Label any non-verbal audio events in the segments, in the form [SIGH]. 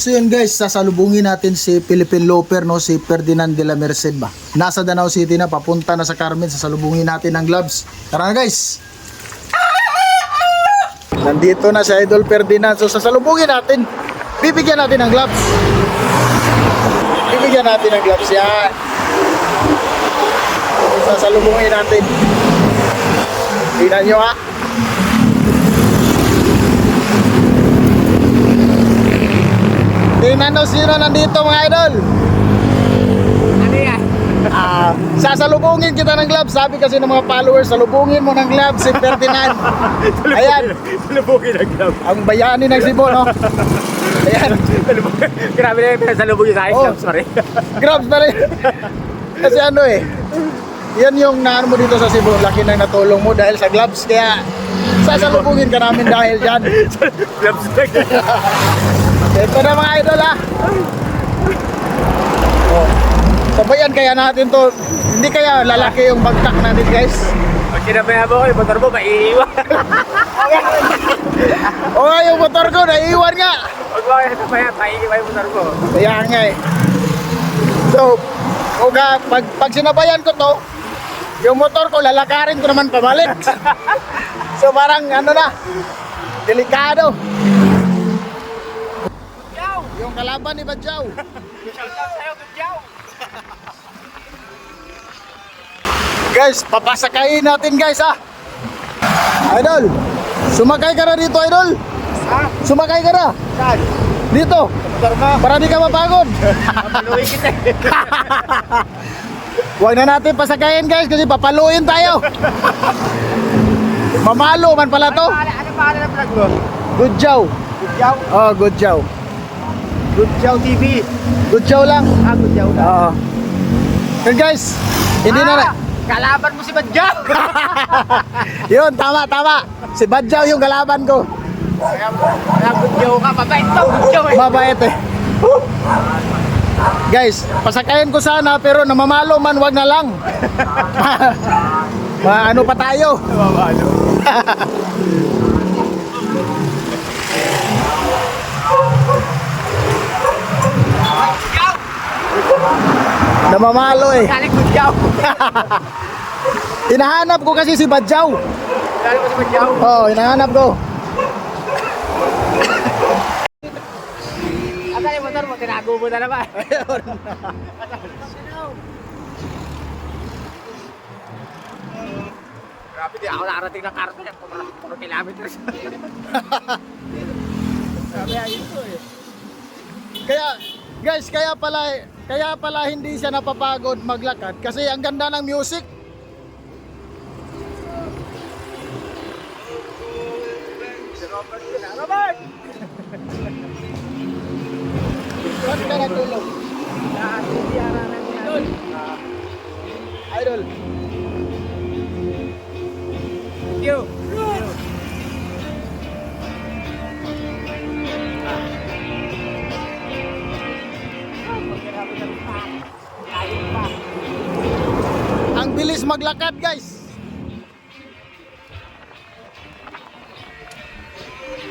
So yun guys, sasalubungin natin si Philippine Loper, no? si Ferdinand de la Merced ba? Nasa Danau City na, papunta na sa Carmen, sasalubungin natin ang gloves. Tara na guys! Nandito na si Idol Ferdinand, so sasalubungin natin. Bibigyan natin ng gloves. Bibigyan natin ng gloves yan. Sasalubungin natin. Tingnan nyo ha. Nyo sino nandito mga idol. Ano yan? Ah, sasalubungin kita ng gloves. Sabi kasi ng mga followers, salubungin mo ng gloves si Ferdinand. [LAUGHS] Ayan, Salubugin ang grab. ang bayani ng Cebu, no? Ayan, Grabe na yung pinasalubugin sa akin. Oh. Oh. Sorry. gloves na rin. Kasi ano eh, yan yung naano mo dito sa Cebu, laki nang natulong mo dahil sa gloves. Kaya sasalubungin ka namin dahil dyan. [LAUGHS] Gloves [LAUGHS] Ito na mga idol ha. Oh. Sabayan kaya natin to. Hindi kaya lalaki yung bagtak natin guys. Pag sinabayan mo ko, yung motor mo, maiiwan. [LAUGHS] O nga yung motor ko, naiiwan nga. Pag mo kayo sinabayan, maiiwan yung motor mo. Kaya nga eh. So, o nga, pag, pag sinabayan ko to, yung motor ko, lalakarin ko naman pabalik. [LAUGHS] so parang ano na, delikado. Yung kalaban ni Badjaw. Shout [LAUGHS] out sa'yo! Guys, papasakayin natin guys ha. Idol, sumakay ka na dito idol. Ha? Sumakay ka na. Saan? Dito, para di ka mapagod. Kita eh. [LAUGHS] Huwag na natin pasakayin guys kasi papaluin tayo. [LAUGHS] Mamalo man pala to. Ano pangalan- Ano pangalan ng vlog mo? Good jow. Gudyaw? Oh, good. Gudyaw TV. Good jow lang. Ah, Gudyaw na. Oo. Yun guys, hindi na na. Ah, Kalaban mo si Badyaw! [LAUGHS] Yun, tama, tama. Si Badjaw yung kalaban ko. Kaya, kaya Gudyaw ka, mabait to, Gudyaw eh. Mabait eh. Guys, pasakayin ko sana pero namamalo man wag na lang. [LAUGHS] Ma ano pa tayo? Mabalo. [LAUGHS] Namamalo eh. Galing Gudyaw. [LAUGHS] Hinahanap ko kasi si Badjaw. Galing si Badyaw. Oo, oh, hinahanap ko. Yung motor mo? Tinago mo na naman. [LAUGHS] Grabe, di ako nakarating ng karton. Puro, puro kilometers. [LAUGHS] Grabe, ayun to eh. Kaya guys, kaya pala kaya pala hindi siya napapagod maglakad kasi ang ganda ng music. Robert! Saan ka natulog? Idol! Idol. Maglakad, guys.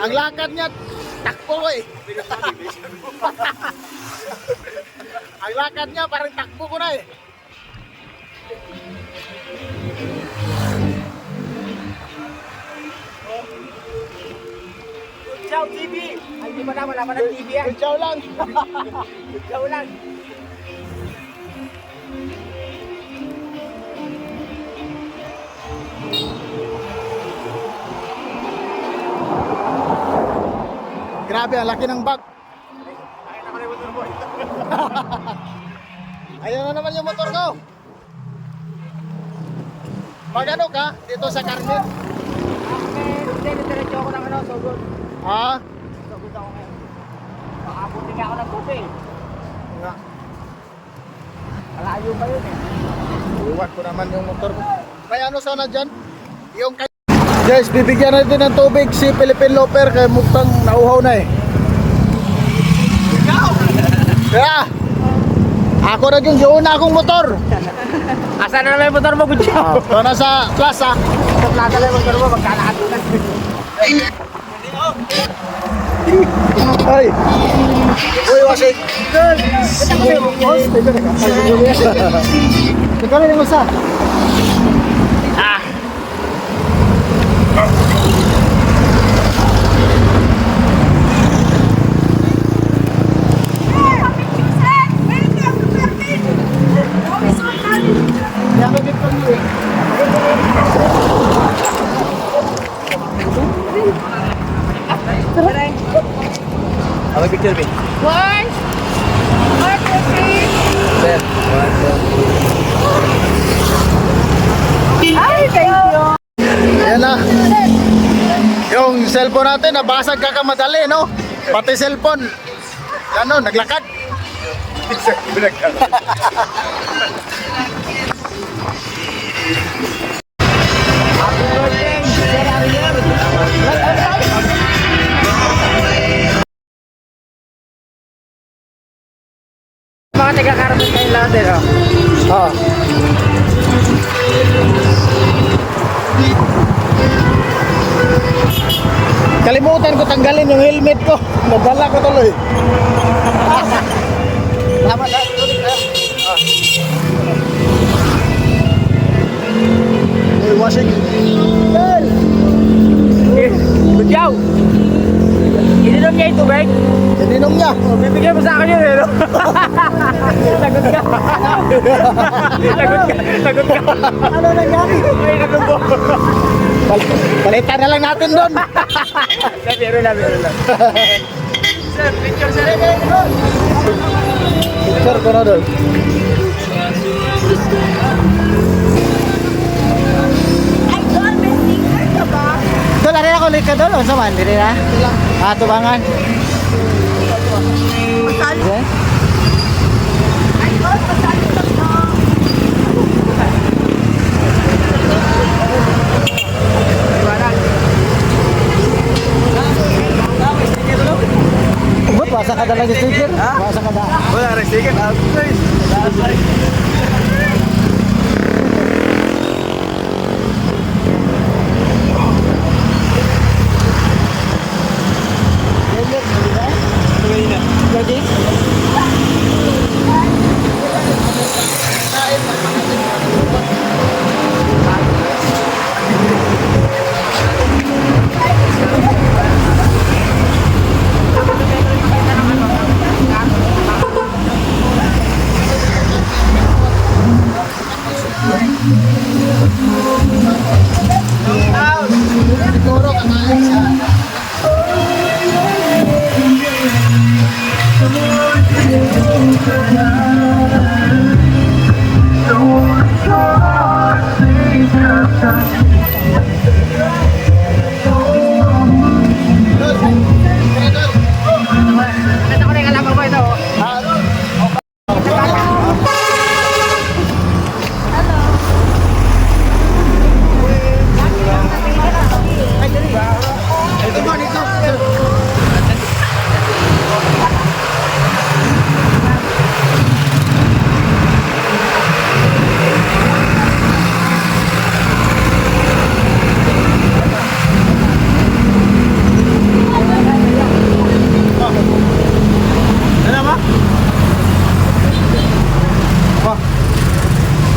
Ang lakad niya, takbo eh. [LAUGHS] Ang lakad niya, parang takbo ko na eh. Ciao TV! Ay, di ba na? Wala pa ng TV yan. Ciao lang. [LAUGHS] Ciao lang. Grabe, ang laki ng bag. [LAUGHS] Ko na naman yung motor ko. Pag ano ka, dito sa Carmen. Okay, hindi, diretso ako ng ano, sugod. Ha? Sugod ako ngayon. Baka buti nga ako ng tubig. Nga. Malayo pa yun eh. Iwan ko naman yung motor ko. May ano sana dyan? Yung kay... Guys, bibigyan natin ng tubig si Philippine Loper kaya muktang nauhaw na eh. Kaya, ako na yung yun na akong motor. Asan na naman yung motor mo, Gudyo? Oh, ito na sa plaza. Sa plata na yung motor mo, magkalakad mo na. Ay, Ikaw na yung usa. Ako picture, be. One, one, two, three. Sir. One, two. Ay, thank you. Yan na. Yung cellphone natin, nabasag kakamadali, no? Pati cellphone. Ano, naglakad. Mga taga-karapit kayo lahat eh, oh. Oo. Kalimutan ko tanggalin yung helmet ko. Nadala ko tuloy. [LAUGHS] Tama na. Lagot ka. Lagot ka. Ano nangyari? Ay, nagot ko. Pal palitan na lang natin doon. Hindi, biro lang, biro lang. Sir, picture, sir. Picture ko na doon. Ba? Doon, ari ako ulit ka doon. Unsa man, dili na. Ah, tubangan. Ay, God, masali ka ba? Ubot, basa ka sticker. Basa ka da.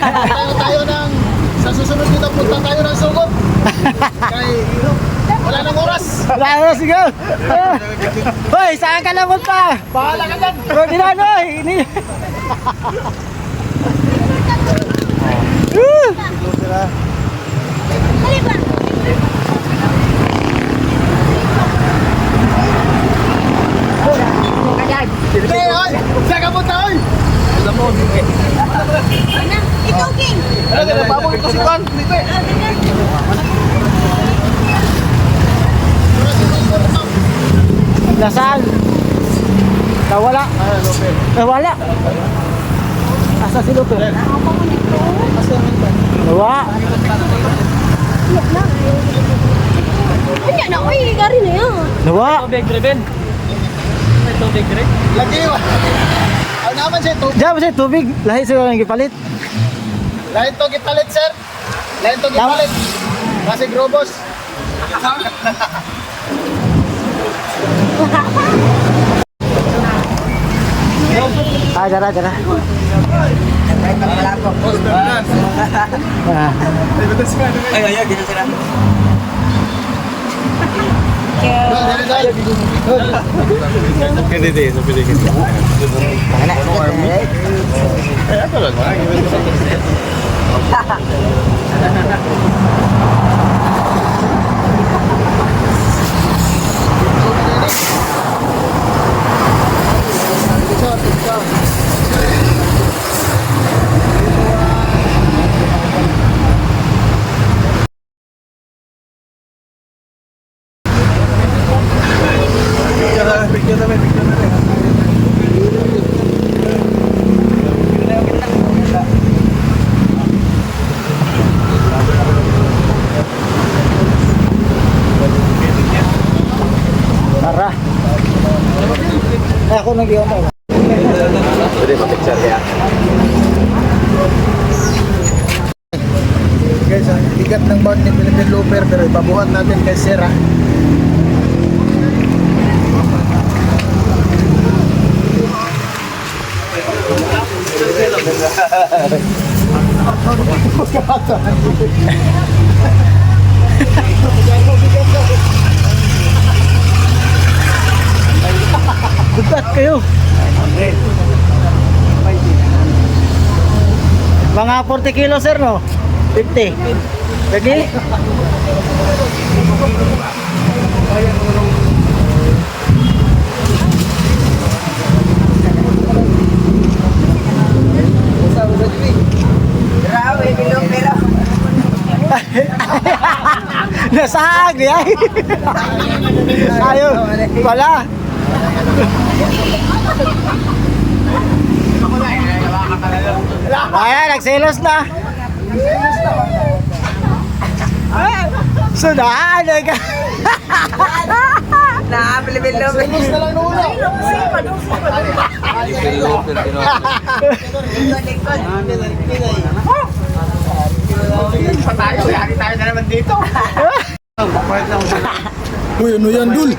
tayo tayo ng sa susunod dito punta tayo ng sugot. Kay wala nang oras. Wala na, sige. Hoy, saan ka na punta? Bahala ka dyan. Bro, ginano, ini. lagi na baboy ko si Juan. Dito eh. Nasaan? Nawala. Nawala. Asa si Lupe? Nawala. Kanya na, uy, gari na yan. Nawala. Tubig, Reben. May tubig, Reben. Lagi wa. Ano naman siya ito? Diyan ba siya tubig? Lahi sila ng gipalit. Lahat to gipalit, sir. Lahat to gipalit. Kasi grobos. Ah, dara, dara. Ah. Ay, ay, ay, dito sila. Tara. Ha ha ha. Ay, ako nag-iwan mo. Pwede pa picture kaya. Guys, ang bigat ng bout ni Philippine Looper pero ipabuhat natin kay Sir ah. [LAUGHS] Bugat kayo. Mga 40 kilo sir no? 50. Lagi? [LAUGHS] Nasag yan. Ayo, wala. [LAUGHS] Ayan, nagselos na. Sunaan na ka. [LAUGHS] Mas na lang una. [LAUGHS] Uy, ano yan, Dul?